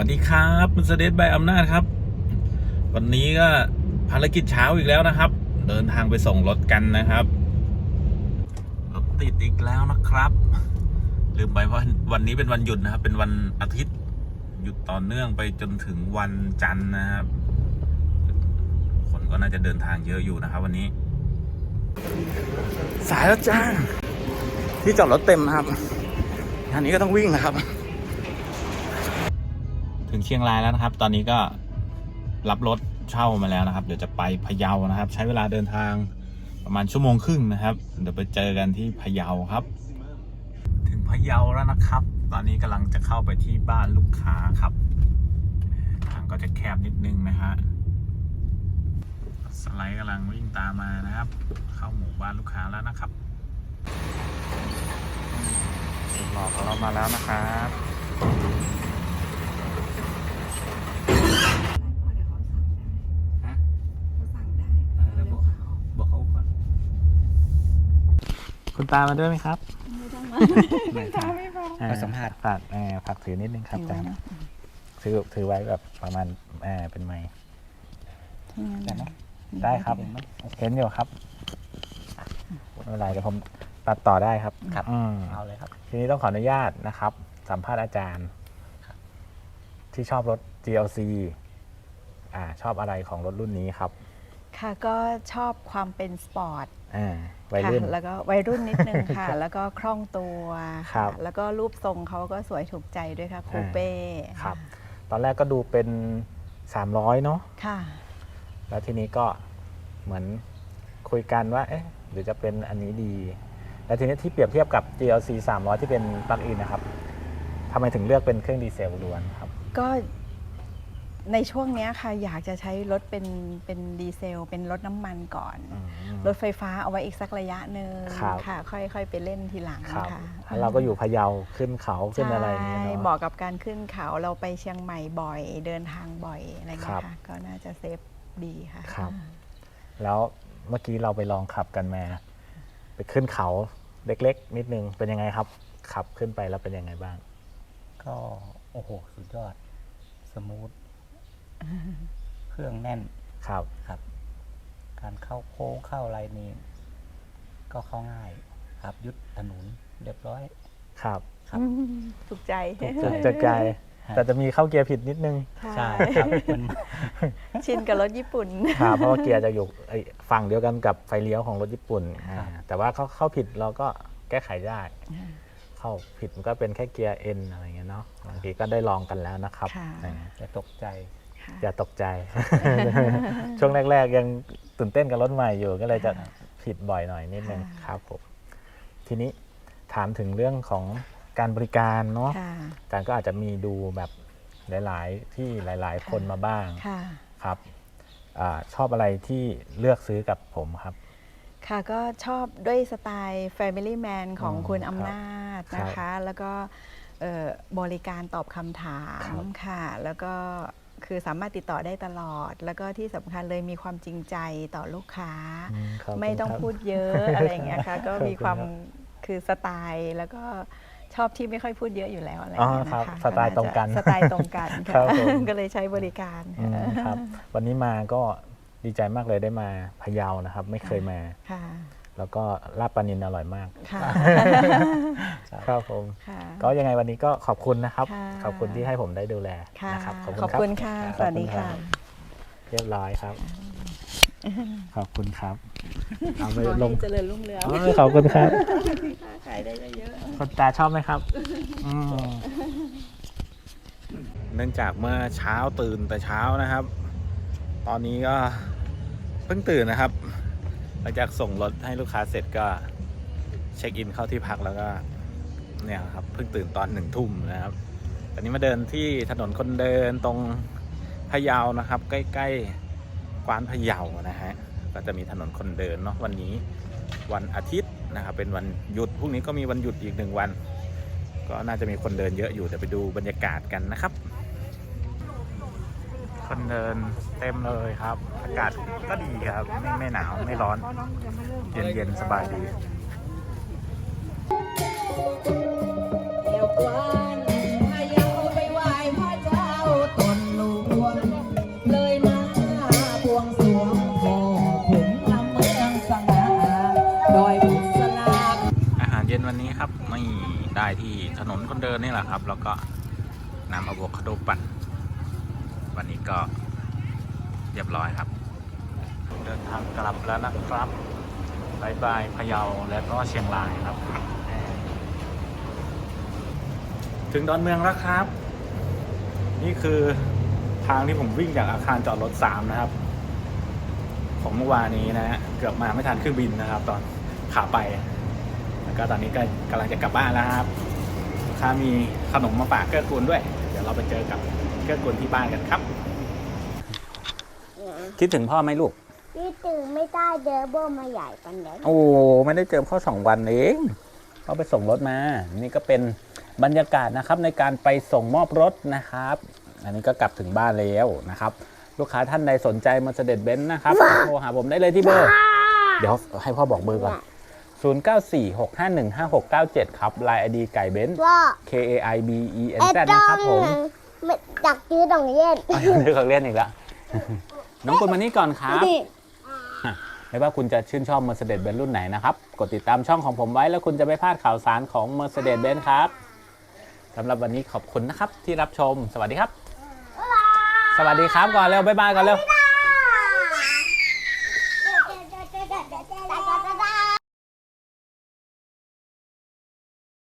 วัสดีครับมันเสด็จใบอำนาจครับ วันนี้ก็ภารกิจเช้าอีกแล้วนะครับ เดินทางไปส่งรถกันนะครับรถติดอีกแล้วนะครับ ลืมไปว่าวันนี้เป็นวันหยุดนะครับ เป็นวันอาทิตย์หยุดต่อเนื่องไปจนถึงวันจันทร์นะครับ คนก็น่าจะเดินทางเยอะอยู่นะครับ วันนี้ สายแล้วจ้าที่จอดรถเต็มนะครับงานนี้ก็ต้องวิ่งนะครับ ถึงเชียงรายแล้วนะครับ ตอนนี้ก็รับรถเช่ามาแล้วนะครับ เดี๋ยวจะไปพะเยานะครับ ใช้เวลาเดินทางประมาณชั่วโมงครึ่งนะครับ เดี๋ยวไปเจอกันที่พะเยาครับ ถึงพะเยาแล้วนะครับ ตอนนี้กำลังจะเข้าไปที่บ้านลูกค้าครับ ทางก็จะแคบนิดนึงนะฮะสไลด์กำลังวิ่งตามมานะครับ เข้าหมู่บ้านลูกค้าแล้วนะครับสุดหล่อของเรามาแล้วนะครับ ฮะ สั่งได้ เออแล้วบอกบอกเขาก่อน คุณตามาด้วยไหมครับ ไม่ต้องมาไม่ตาไม่พอมาสัมภาษณ์ฝากเอ่อฝากถือนิดนึงครับถือจาไว้นนะถือถือไว้แบบประมาณเอ่อเป็นไม้ถ้างั้นได้ไหมได้ครับเห็นไหมเห็นอยู่ครับไม่เป็นไรเดี๋ยวผมตัดต่อได้ครับครับ อืมเอาเลยครับ ทีนี้ต้องขออนุญาตนะครับ สัมภาษณ์อาจารย์ ที่ชอบรถ GLC อ่าชอบอะไรของรถรุ่นนี้ครับ ค่ะก็ชอบความเป็นสปอร์ต อ่าวัยรุ่น ค่ะแล้วก็วัยรุ่นนิดนึงค่ะ แล้วก็คล่องตัวครับแล้วก็รูปทรงเขาก็สวยถูกใจด้วยค่ะคูเป้ครับ ตอนแรกก็ดูเป็น 300 เนาะค่ะ แล้วทีนี้ก็เหมือนคุยกันว่า เอ๊ะหรือจะเป็นอันนี้ดี แล้วทีนี้ที่เปรียบเทียบกับ GLC 300 ที่เป็นปลั๊กอินนะครับทำไมถึงเลือกเป็นเครื่องดีเซลล้วนครับ ก็ ในช่วงเนี้ยค่ะอยากจะใช้รถเป็นเป็นดีเซล เป็นรถน้ำมันก่อน อืม รถไฟฟ้าเอาไว้อีกสักระยะหนึ่งครับ ค่ะ ค่อยๆไปเล่นทีหลังครับค่ะแล้วเราก็อยู่พะเยาขึ้นเขาขึ้นอะไรอย่างเงี้ยใช่เนาะ เหมาะกับการขึ้นเขาเราไปเชียงใหม่บ่อยเดินทางบ่อยอะไรครัเงี้บยค่ะก็น่าจะเซฟดีค่ะครับ แล้วเมื่อกี้เราไปลองขับกันมาไปขึ้นเขาเล็กๆ นิดนึงเป็นยังไงครับ ขับขึ้นไปแล้วเป็นยังไงบ้าง ก็โอ้โห สุดยอด สมูท เครื่องแน่นครับ ครับ การเข้าโค้งเข้าอะไรนี่ก็เข้าง่ายครับยุดถนนเรียบร้อย ครับครับอืมถูกใจ จะจะไกลฮะแต่จะมีเข้าเกียร์ผิดนิดนึง ใช่ครับมันชินกับรถญี่ปุ่นครับเพราะว่าเกียร์จะอยู่ไอ้ฝั่งเดียวกันกับไฟเลี้ยวของรถญี่ปุ่นอ่าแต่ว่าเขาเข้าผิดเราก็แก้ไขได้ เข้าผิดมันก็เป็นแค่เกียร์ N อะไรเงี้ยเนาะบางทีก็ได้ลองกันแล้วนะครับ ค่ะอ่าจะตกใจค่ะ อย่าตกใจ ช่วงแรก ๆ ยังตื่นเต้นกับรถใหม่อยู่ก็เลยจะผิดบ่อยหน่อยนิดนึงค่ะครับผมทีนี้ถามถึงเรื่องของการบริการเนาะค่ะอาจารย์ก็อาจจะมีดูแบบหลาย ๆ ที่หลาย ๆ คนมาบ้างค่ะครับอาชอบอะไรที่เลือกซื้อกับผมครับ ค่ะก็ชอบด้วยสไตล์ Family Man ของอืมคุณครับอำนาจนะครัคะบแล้วก็เอ่อบริการตอบคำถาครัมบค่ะ แล้วก็ คือสามารถติดต่อได้ตลอด แล้วก็ที่สำคัญเลยมีความจริงใจต่อลูกค้าอืมขบคุณไม่ต้องครับพูดเยอะอะไรอย่างเงี้ยค่ะก็มีขอบคุณความครับคือสไตล์แล้วก็ชอบที่ไม่ค่อยพูดเยอะอยู่แล้วอะไรออ๋อย่างเงี้ยครับนะคะสไตล์ตรงกันสไตล์ตรงกันครัค่ะบผมก็เลยใช้บริการอืมครับ วันนี้มาก็ดีใจมากเลยได้มาพะเยานะครับ ไม่เคยมาค่ะ แล้วก็ลาบปลานินอร่อยมากค่ะ ครับผม ค่ะ ก็ยังไงวันนี้ก็ขอบคุณนะครับ ค่ะ ขอบคุณที่ให้ผมได้ดูแลค่ะ นะครับขอบรับคุณค่ะ รับสวัสดีค่ะขอบณรับเรียบร้อยครับ ขอบคุณครับเอาไปขอลงให้เจริญรุ่งเรืองอ๋อขอบคุณครับ ขายได้เยอะคนตาชอบไหมครับอืมเนื่องจากเมื่อเช้าตื่นแต่เช้านะครับ ตอนนี้ก็เพิ่งตื่นนะครับห ลังจากส่งรถให้ลูกค้าเสร็จก็เช็คอินเข้าที่พักแล้วก็เนี่ยครับเพิ่งตื่นตอนหนึ่งทุ่มนะครับตอนนี้มาเดินที่ถนนคนเดินตรงพะเยานะครับ ใกล้ๆกวานพะเยานะฮะก็จะมีถนนคนเดินเนาะวันนี้วันอาทิตย์นะครับ เป็นวันหยุดพรุ่งนี้ก็มีวันหยุดอีกหนึ่งวัน ก็น่าจะมีคนเดินเยอะอยู่เดี๋ยวไปดูบรรยากาศกันนะครับ คนเดินเต็มเลยครับ อากาศก็ดีครับ ไม่ไม่หนาวไม่ร้อน เย็นเย็นสบายดีวันนี้ครับไม่ได้ที่ถนนคนเดินนี่แหละครับ แล้วก็นำอะโวคาโดปั่น วันนี้ก็เรียบร้อยครับ เดินทางกลับแล้วนะครับบายบายพะเยาและก็เชียงรายครับ ถึงดอนเมืองแล้วครับ นี่คือทางที่ผมวิ่งจากอาคารจอดรถสามนะครับ ของเมื่อวานนี้นะฮะเกือบมาไม่ทันเครื่องบินนะครับ ตอนขาไป แล้วก็ตอนนี้ก็กำลังจะกลับบ้านแล้วครับลูกค้ามีขนมมาฝากเกื้อกูลด้วย เดี๋ยวเราไปเจอกับ กื้อกูลที่บ้านกันครับ คิดถึงพ่อไหมลูกพี่ตื่นไม่ได้เดอโบมาใหญ่ปันเด็กโอ้ไม่ได้เจอพ่อสองวันเองเขาไปส่งรถมา นี่ก็เป็นบรรยากาศนะครับในการไปส่งมอบรถนะครับ อันนี้ก็กลับถึงบ้านแล้วนะครับ ลูกค้าท่านใดสนใจมาเสด็จเบนซ์นะครับโทรหาผมได้เลยที่เบอร์ เดี๋ยวให้พ่อบอกเบอร์ก่อน0946515697 ครับลาย ID ไก่เบนซ์ว่า K A I B E N ไอ้ Z ต้นะครับผม ไม่ดักยื้อตรงเย็นเอาเรื่องของเล่นอีกแล้ว น้องกุลมานี่ก่อนครับไม่ว่าคุณจะชื่นชอบ Mercedes-Benz รุ่นไหนนะครับ กดติดตามช่องของผมไว้แล้วคุณจะไม่พลาดข่าวสารของ Mercedes-Benz ครับสำหรับวันนี้ขอบคุณนะครับที่รับชม สวัสดีครับ สวัสดีครับก่อนเร็วบ๊ายบายก่อนเร็ว